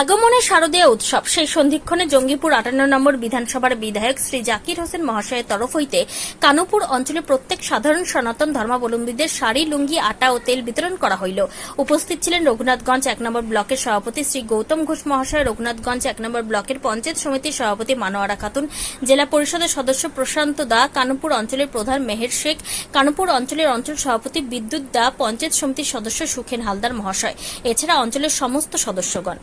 আগমনে শারদীয় উৎসব। সেই সন্ধিক্ষণে জঙ্গিপুর আটান্ন নম্বর বিধানসভার বিধায়ক শ্রী জাকির হোসেন মহাশয়ের তরফ হইতে কানুপুর অঞ্চলে প্রত্যেক সাধারণ সনাতন ধর্মাবলম্বীদের শাড়ি, লুঙ্গি, আটা ও তেল বিতরণ করা হইল। উপস্থিত ছিলেন রঘুনাথগঞ্জ এক নম্বর ব্লকের সভাপতি শ্রী গৌতম ঘোষ মহাশয়, রঘুনাথগঞ্জ এক নম্বর ব্লকের পঞ্চায়েত সমিতির সভাপতি মানোয়ারা খাতুন, জেলা পরিষদের সদস্য প্রশান্ত দা, কানুপুর অঞ্চলের প্রধান মেহের শেখ, কানুপুর অঞ্চলের অঞ্চল সভাপতি বিদ্যুৎ দা, পঞ্চায়েত সমিতির সদস্য সুখেন হালদার মহাশয়। এছাড়া অঞ্চলের সমস্ত সদস্যগণ।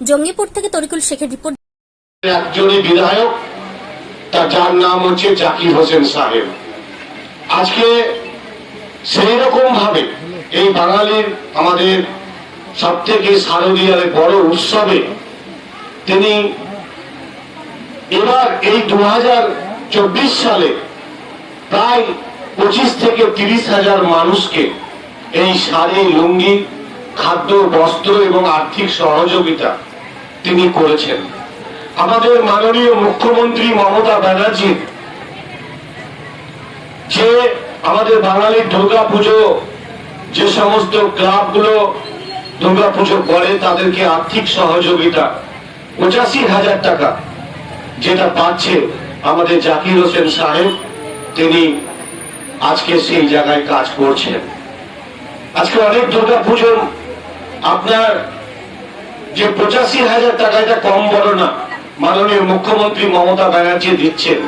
জঙ্গিপুর থেকে তরিকুল শেখের রিপোর্ট। একজনই বিধায়ক, তার যার নাম হচ্ছে জাকির হোসেন সাহেব। আজকে সেই রকম ভাবে এই বাঙালির আমাদের সব থেকে শারদীয়ার বড় উৎসবে তিনি এবার এই দু হাজার চব্বিশ সালে প্রায় পঁচিশ থেকে তিরিশ হাজার মানুষকে এই শাড়ি, লুঙ্গি, খাদ্য, বস্ত্র এবং আর্থিক সহযোগিতা তিনি করেছেন। আমাদের মাননীয় মুখ্যমন্ত্রী মমতা ব্যানার্জি, যে আমাদের বাঙালির দুর্গা পুজো যে সমস্ত ক্লাবগুলো দুর্গা পুজো করে, তাদেরকে আর্থিক সহযোগিতা, পঁচাশি হাজার টাকা যেটা পাচ্ছে আমাদের জাকির হোসেন সাহেব, তিনি আজকে সেই জায়গায় কাজ করছেন। আজকে অনেক দুর্গা পুজো আপনার যে পঁচাশি হাজার টাকা এটা কম বড় না মাননীয় মুখ্যমন্ত্রী মমতা ব্যানার্জি দিচ্ছেন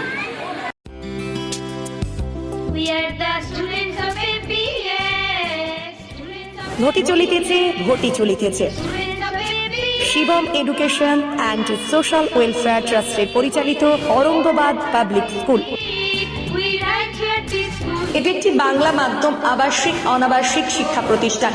ঘটি চলিতেছে ঘটি চলিতেছে. Shivam education and social welfare ট্রাস্টের পরিচালিত অরঙ্গবাদ পাবলিক স্কুল. এটি একটি বাংলা মাধ্যম আবাসিক অনাবাসিক শিক্ষা প্রতিষ্ঠান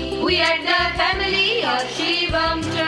We are the family of Shivam.